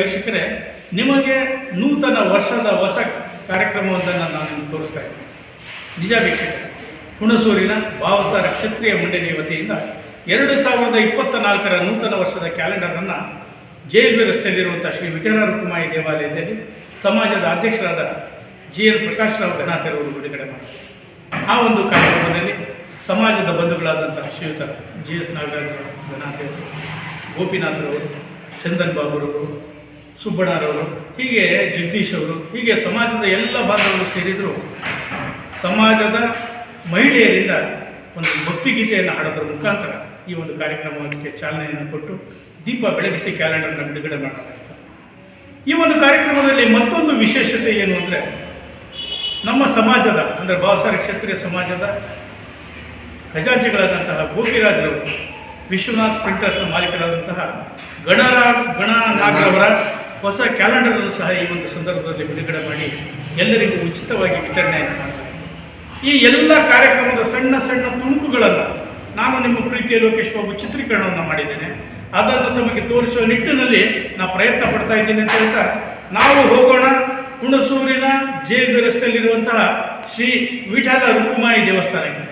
ವೀಕ್ಷಕರೇ ನಿಮಗೆ ನೂತನ ವರ್ಷದ ಹೊಸ ಕಾರ್ಯಕ್ರಮವೊಂದನ್ನು ನಾನು ನಿಮ್ಗೆ ತೋರಿಸ್ತಾ ಇದ್ದೀನಿ. ನಿಜ ವೀಕ್ಷಕರೇ, ಹುಣಸೂರಿನ ಭಾವಸಾರ ಕ್ಷತ್ರಿಯ ಮಂಡಳಿ ವತಿಯಿಂದ ಎರಡು ಸಾವಿರದ ಇಪ್ಪತ್ತ ನಾಲ್ಕರ ನೂತನ ವರ್ಷದ ಕ್ಯಾಲೆಂಡರನ್ನು ಜೈಲ್ ರಸ್ತೆಯಲ್ಲಿರುವಂಥ ಶ್ರೀ ವಿಠಲ ರುಕ್ಮಾಯಿ ದೇವಾಲಯದಲ್ಲಿ ಸಮಾಜದ ಅಧ್ಯಕ್ಷರಾದ ಜಿ ಎನ್ ಪ್ರಕಾಶ್ ರಾವ್ ಘನಾಥರ್ ಅವರು ಬಿಡುಗಡೆ ಮಾಡಿದ್ದಾರೆ ಆ ಒಂದು ಕಾರ್ಯಕ್ರಮದಲ್ಲಿ ಸಮಾಜದ ಬಂಧುಗಳಾದಂಥ ಶ್ರೀಯುತ ಜಿ ಎಸ್ ನಾಗರಾಜ್ ಘನಾಥರವರು ಗೋಪಿನಾಥರವರು ಚಂದನ್ ಬಾಬುರವರು ಸುಬ್ಬಣ್ಣರವರು ಹೀಗೆ ಜಗದೀಶ್ ಅವರು, ಹೀಗೆ ಸಮಾಜದ ಎಲ್ಲ ಭಾಗಗಳು ಸೇರಿದರು, ಸಮಾಜದ ಮಹಿಳೆಯರಿಂದ ಒಂದು ಭಕ್ತಿಗೀತೆಯನ್ನು ಹಾಡೋದ್ರ ಮುಖಾಂತರ ಈ ಒಂದು ಕಾರ್ಯಕ್ರಮಕ್ಕೆ ಚಾಲನೆಯನ್ನು ಕೊಟ್ಟು ದೀಪ ಬೆಳಗಿಸಿ ಕ್ಯಾಲೆಂಡರ್ನ ಬಿಡುಗಡೆ ಮಾಡಲಾಯಿತು. ಈ ಒಂದು ಕಾರ್ಯಕ್ರಮದಲ್ಲಿ ಮತ್ತೊಂದು ವಿಶೇಷತೆ ಏನು ಅಂದರೆ, ನಮ್ಮ ಸಮಾಜದ, ಅಂದರೆ ಭಾವಸಾರ ಕ್ಷತ್ರಿಯ ಸಮಾಜದ ಖಜಾಂಚಿಗಳಾದಂತಹ ಗೋಪಿರಾಜ್ರವರು ವಿಶ್ವನಾಥ್ ಪ್ರಿಂಟರ್ಸ್ನ ಮಾಲೀಕರಾದಂತಹ ಗಣರಾ ಗಣನಾಗ್ರವರ ಹೊಸ ಕ್ಯಾಲೆಂಡರನ್ನು ಸಹ ಈ ಒಂದು ಸಂದರ್ಭದಲ್ಲಿ ಬಿಡುಗಡೆ ಮಾಡಿ ಎಲ್ಲರಿಗೂ ಉಚಿತವಾಗಿ ವಿತರಣೆಯನ್ನು ಮಾಡಲಾಗಿದೆ. ಈ ಎಲ್ಲ ಕಾರ್ಯಕ್ರಮದ ಸಣ್ಣ ಸಣ್ಣ ತುಣುಕುಗಳನ್ನು ನಾನು ನಿಮ್ಮ ಪ್ರೀತಿಯ ಲೋಕೇಶ್ ಬಾಬು ಚಿತ್ರೀಕರಣವನ್ನು ಮಾಡಿದ್ದೇನೆ. ಅದನ್ನು ತಮಗೆ ತೋರಿಸುವ ನಿಟ್ಟಿನಲ್ಲಿ ನಾನು ಪ್ರಯತ್ನ ಪಡ್ತಾ ಇದ್ದೀನಿ ಅಂತ ಹೇಳ್ತಾ, ನಾವು ಹೋಗೋಣ ಹುಣಸೂರಿನ ಜೆ ರಸ್ತೆಯಲ್ಲಿರುವಂತಹ ಶ್ರೀ ವಿಠಲ ರುಕ್ಮಾಯಿ ದೇವಸ್ಥಾನಕ್ಕೆ.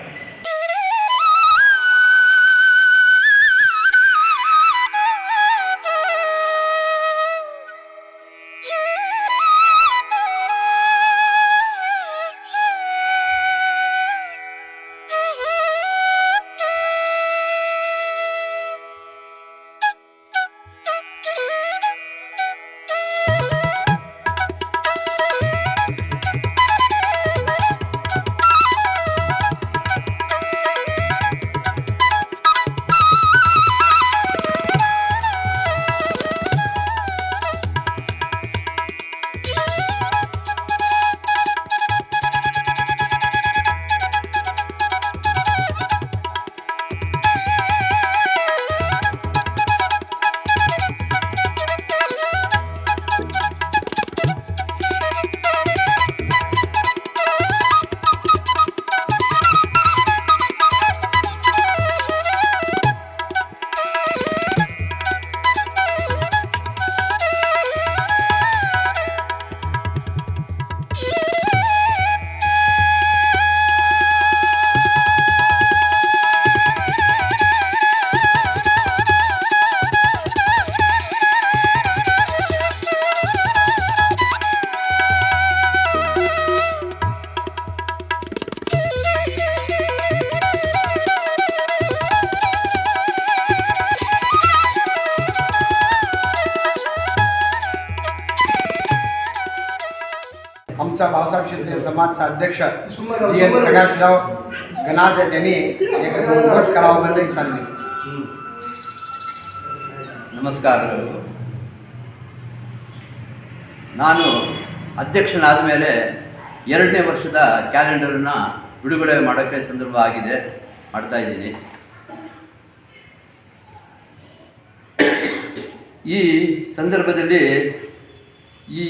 आमचा भावसाहेब क्षेत्रीय समाजचा अध्यक्ष सुमनराव, जी एन सुमनराव. प्रकाशराव गणाध यांनी एक घोष करावा म्हणून चालली ನಮಸ್ಕಾರಗಳು ನಾನು ಅಧ್ಯಕ್ಷನಾದ ಮೇಲೆ ಎರಡನೇ ವರ್ಷದ ಕ್ಯಾಲೆಂಡರನ್ನು ಬಿಡುಗಡೆ ಮಾಡೋಕ್ಕೆ ಸಂದರ್ಭ ಆಗಿದೆ ಮಾಡ್ತಾ ಇದ್ದೀನಿ ಈ ಸಂದರ್ಭದಲ್ಲಿ ಈ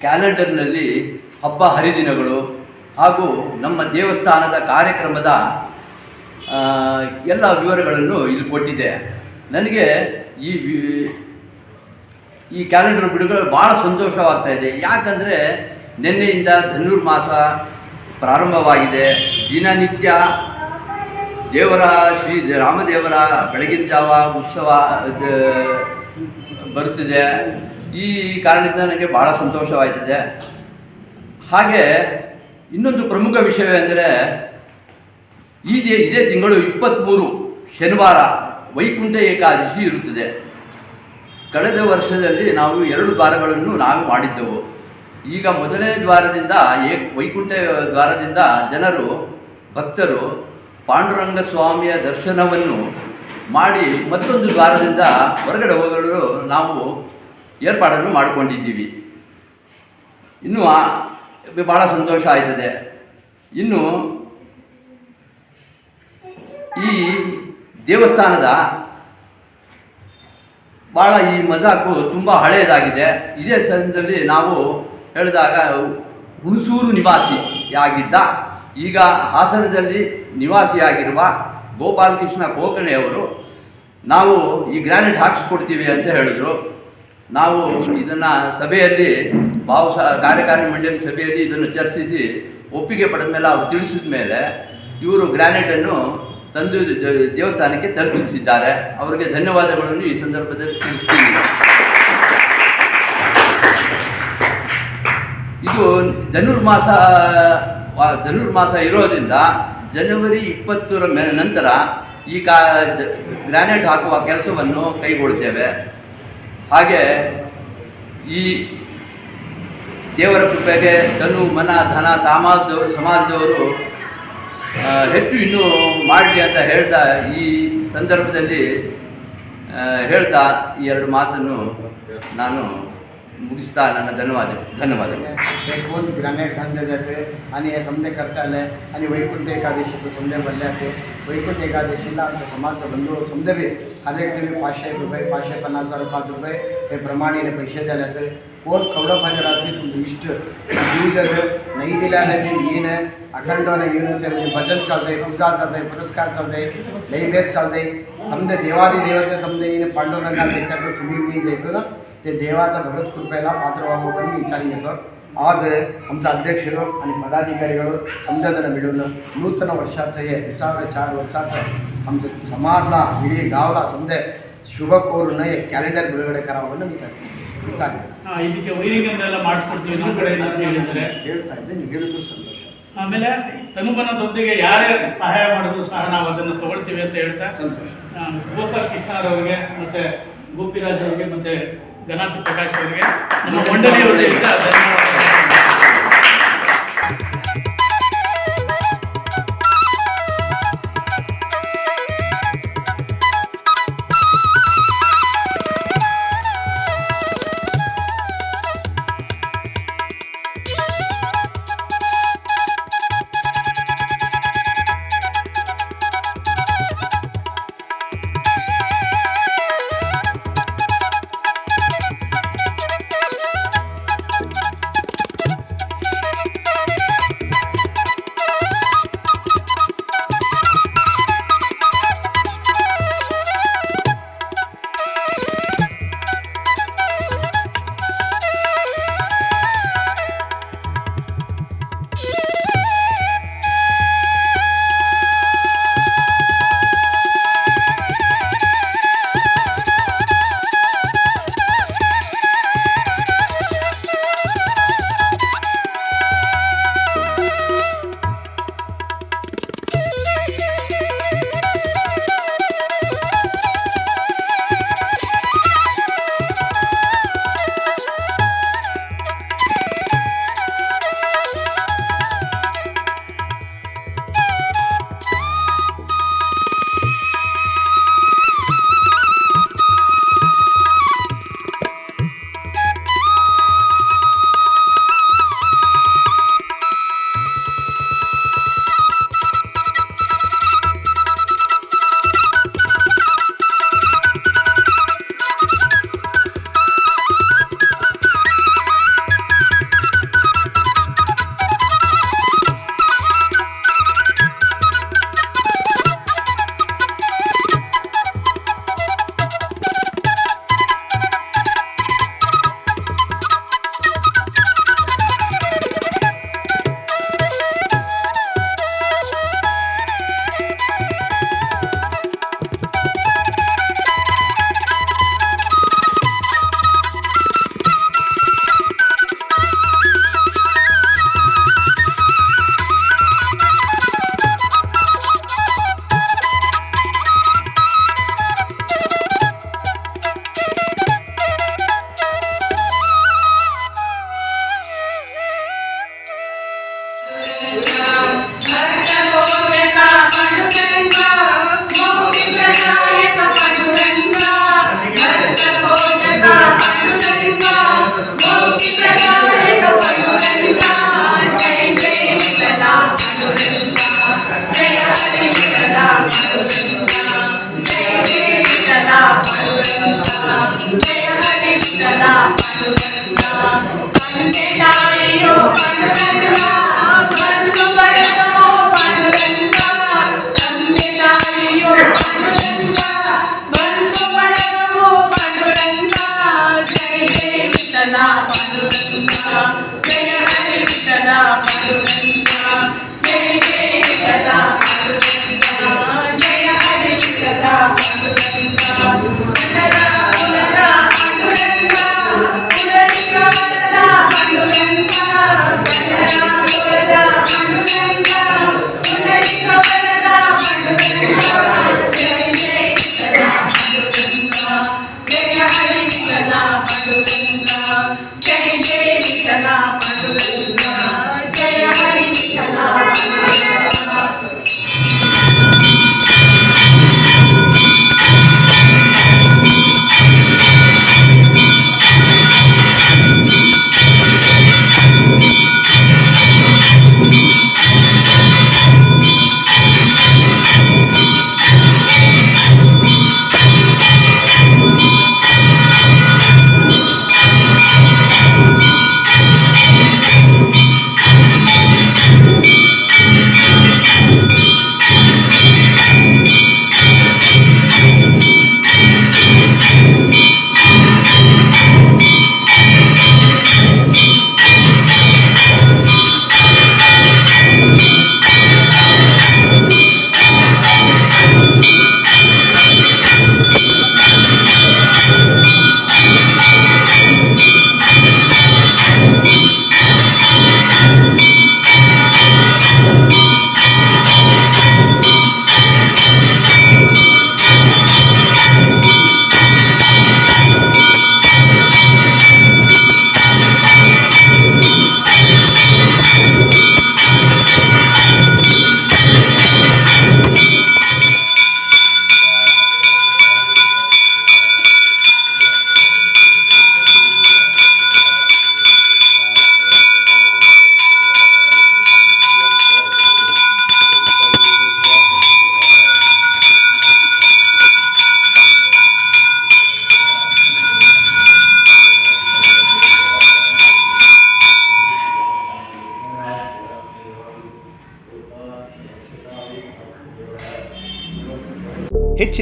ಕ್ಯಾಲೆಂಡರ್ನಲ್ಲಿ ಹಬ್ಬ ಹರಿದಿನಗಳು ಹಾಗೂ ನಮ್ಮ ದೇವಸ್ಥಾನದ ಕಾರ್ಯಕ್ರಮದ ಎಲ್ಲ ವಿವರಗಳನ್ನು ಇಲ್ಲಿ ಕೊಟ್ಟಿದೆ ನನಗೆ ಈ ಈ ಕ್ಯಾಲೆಂಡರ್ ಬಿಡುಗಡೆ ಭಾಳ ಸಂತೋಷವಾಗ್ತಾ ಇದೆ. ಯಾಕಂದರೆ ನಿನ್ನೆಯಿಂದ ಧನುರ್ಮಾಸ ಪ್ರಾರಂಭವಾಗಿದೆ. ದಿನನಿತ್ಯ ದೇವರ, ಶ್ರೀ ರಾಮದೇವರ ಬೆಳಗಿನ ಜಾವ, ಉತ್ಸವ ಬರುತ್ತಿದೆ. ಈ ಕಾರಣದಿಂದ ನನಗೆ ಭಾಳ ಸಂತೋಷವಾಯ್ತದೆ. ಹಾಗೆ ಇನ್ನೊಂದು ಪ್ರಮುಖ ವಿಷಯವೆಂದರೆ ದೇ, ಇದೇ ತಿಂಗಳು ಇಪ್ಪತ್ತ್ಮೂರು ಶನಿವಾರ ವೈಕುಂಠ ಏಕಾದಶಿ ಇರುತ್ತದೆ. ಕಳೆದ ವರ್ಷದಲ್ಲಿ ನಾವು ಎರಡು ದ್ವಾರಗಳನ್ನು ನಾವು ಮಾಡಿದ್ದೆವು. ಈಗ ಮೊದಲನೇ ದ್ವಾರದಿಂದ ಏ ವೈಕುಂಠ ದ್ವಾರದಿಂದ ಜನರು, ಭಕ್ತರು ಪಾಂಡುರಂಗ ಸ್ವಾಮಿಯ ದರ್ಶನವನ್ನು ಮಾಡಿ ಮತ್ತೊಂದು ದ್ವಾರದಿಂದ ಹೊರಗಡೆ ಹೋಗಲು ನಾವು ಏರ್ಪಾಡನ್ನು ಮಾಡಿಕೊಂಡಿದ್ದೀವಿ. ಇನ್ನು ಭಾಳ ಸಂತೋಷ ಆಯ್ತದೆ. ಇನ್ನು ಈ ದೇವಸ್ಥಾನದ ಭಾಳ ಈ ಮಜಾಕು ತುಂಬ ಹಳೆಯದಾಗಿದೆ ಇದೇ ಸಮಯದಲ್ಲಿ ನಾವು ಹೇಳಿದಾಗ ಹುಣಸೂರು ನಿವಾಸಿಯಾಗಿದ್ದ ಈಗ ಹಾಸನದಲ್ಲಿ ನಿವಾಸಿಯಾಗಿರುವ ಗೋಪಾಲಕೃಷ್ಣ ಕೋಕಣೆಯವರು ನಾವು ಈ ಗ್ರಾನೈಟ್ ಹಾಕಿಸ್ಕೊಡ್ತೀವಿ ಅಂತ ಹೇಳಿದ್ರು. ನಾವು ಇದನ್ನು ಸಭೆಯಲ್ಲಿ ಭಾವ ಕಾರ್ಯಕಾರಿ ಮಂಡಳಿ ಸಭೆಯಲ್ಲಿ ಇದನ್ನು ಚರ್ಚಿಸಿ ಒಪ್ಪಿಗೆ ಪಡೆದ ಮೇಲೆ ಅವರು ತಿಳಿಸಿದ ಮೇಲೆ ಇವರು ಗ್ರಾನೈಟನ್ನು ತಂದು ದೇವಸ್ಥಾನಕ್ಕೆ ತಲುಪಿಸಿದ್ದಾರೆ. ಅವರಿಗೆ ಧನ್ಯವಾದಗಳನ್ನು ಈ ಸಂದರ್ಭದಲ್ಲಿ ತಿಳಿಸ್ತೀನಿ. ಇದು ಧನುರ್ಮಾಸ ಧನುರ್ಮಾಸ ಇರೋದ್ರಿಂದ ಜನವರಿ ಇಪ್ಪತ್ತರ ನಂತರ ಈ ಕಾ ಗ್ರಾನೈಟ್ ಹಾಕುವ ಕೆಲಸವನ್ನು ಕೈಗೊಳ್ತೇವೆ. ಹಾಗೆ ಈ ದೇವರ ಕೃಪೆಗೆ ತನು ಮನ, ಧನ ಸಮಾಜದ ಸಮಾಜದವರು ಹೆಚ್ಚು ಇನ್ನೂ ಮಾಡಲಿ ಅಂತ ಹೇಳ್ತಾ ಈ ಸಂದರ್ಭದಲ್ಲಿ ಹೇಳ್ತಾ ಈ ಎರಡು ಮಾತನ್ನು ನಾನು ಮುಗಿಸ್ತಾ ನನ್ನ ಧನ್ಯವಾದ ಧನ್ಯವಾದ ಕರ್ತಾಲೆ ಅನಿಯ ಸಂದೇ ಕರ್ತಾಲೆ ಅನಿ ವೈಕುಂಠ ಏಕಾದಶಿ ಸಂದೇ ಬಲ್ಯಾಕೆ ವೈಕುಂಠ ಏಕಾದಶಿ ಇಲ್ಲ ಅಂತ ಸಮಾಜ ಬಂದು ಸಂದೇ बी हर एक रुपये, पाचशे पन्नास पाच रुपये हे प्रमाणे पैसे द्यायला ते कोण कवडं पाहिजे रात्री तुमचं इष्ट? दिवस नाही दिल्याने ते येणं अखंडवाने येऊन ते म्हणजे भजन चालतंय, पूजा चालतंय, पुरस्कार चालतंय, नैवेद्य चालतंय. समजे देवादी देवते समजे येणे पांडुरंगात देतात तुम्ही मी देतो ना, ते देवाचा भगत कृपेला पात्र व्हावं पण विचार घेतो ಆದರೆ ಅಂತ ಅಧ್ಯಕ್ಷರು ಅಲ್ಲಿ ಪದಾಧಿಕಾರಿಗಳು ಸಂಸದರ ಬಿಡುವುದು ನೂತನ ವರ್ಷಾಚೆಯ ಎರಡು ಸಾವಿರ ಚಾರು ವರ್ಷಾಚೆ ಹಮ್ಸ ಸಮಾಧಾನ ಇಡೀ ಗಾವಲ ಸಂದೆ ಶುಭ ಕೋರನ್ನ ಕ್ಯಾಲೆಂಡರ್ ಬಿಡುಗಡೆ ಕರಾವನ್ನು ನೀವು ಕಳಿಸ್ತೀವಿ ಇದಕ್ಕೆ ವೈರಿಗಳನ್ನೆಲ್ಲ ಮಾಡಿಸ್ಕೊಡ್ತೀವಿ ನಮ್ಮ ಕಡೆ ಹೇಳಿದರೆ ಹೇಳ್ತಾ ಇದ್ದೆ ನೀವು ಸಂತೋಷ. ಆಮೇಲೆ ತನುಬನದೊಂದಿಗೆ ಯಾರೇ ಸಹಾಯ ಮಾಡಿದ್ರು ಸಹ ನಾವು ಅದನ್ನು ತಗೊಳ್ತೀವಿ ಅಂತ ಹೇಳ್ತಾ. ಸಂತೋಷ. ಗೋಪಾಲ್ ಕೃಷ್ಣರವರಿಗೆ ಮತ್ತೆ ಗೋಪಿರಾಜ್ ಅವರಿಗೆ ಮತ್ತೆ ಗಣಾಥ ಪ್ರಕಾಶ್ ಅವರಿಗೆ ನಮ್ಮ ಮಂಡಳಿಯವರಿಗೆ ಧನ್ಯವಾದ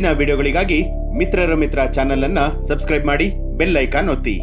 ಹೆಚ್ಚಿನ ವಿಡಿಯೋಗಳಿಗಾಗಿ ಮಿತ್ರರ ಮಿತ್ರ ಚಾನೆಲ್ ಅನ್ನ ಸಬ್ಸ್ಕ್ರೈಬ್ ಮಾಡಿ ಬೆಲ್ ಐಕಾನ್ ಒತ್ತಿ.